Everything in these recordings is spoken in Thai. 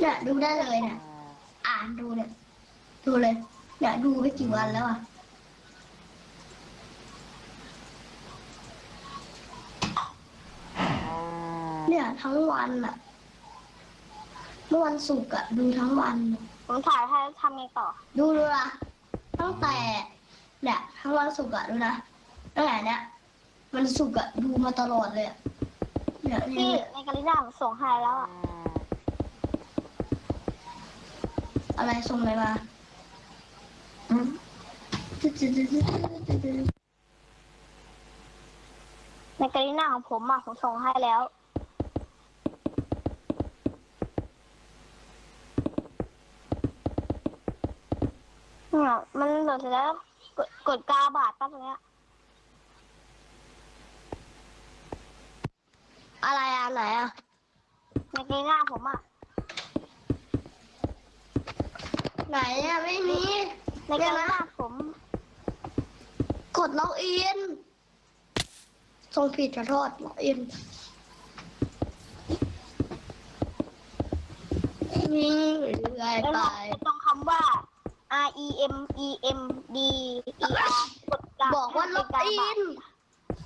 เนี่ยดูได้เลยเนี่ยอ่านดูเนี่ยดูเลยเนี่ยดูไปกี่วันแล้วอะเนี่ยทั้งวันอะเมื่อวันศุกร์อะดูทั้งวันอะผมถ่ายให้ทำไงต่อ ดูดูนะตั้งแต่เนี่ยทั้งวันศุกร์อะดูนะตั้งแต่เนี่ยมันศุกร์อะดูมาตลอดเลยอะเนี่ยพี่เนี่ย ในกาลิน่าผมส่งให้แล้วอะ อะไรส่งอะไรมาอืมในกาลิน่าของผมอะผมส่งให้แล้ว เนี่ยมันโหลดเสร็จแล้ว กดกดกาบาทปั๊บตรงเนี้ยอะไรอะไหนอะในกาลิน่าผมอะ ไหนอะไม่มีในกาลิน่าผม กดล็อกอินส่งผิดขอโทษล็อกอินนี่เรื่อยแล้วไป เราตรงคำว่า R E M E M D E R กดกาบอกว่าล็อกอิน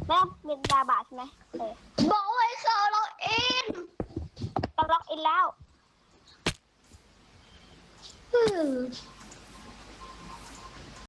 แล้วเป็นกาบาทใช่ไหมเออ บอกให้เขาล็อกอิน ก็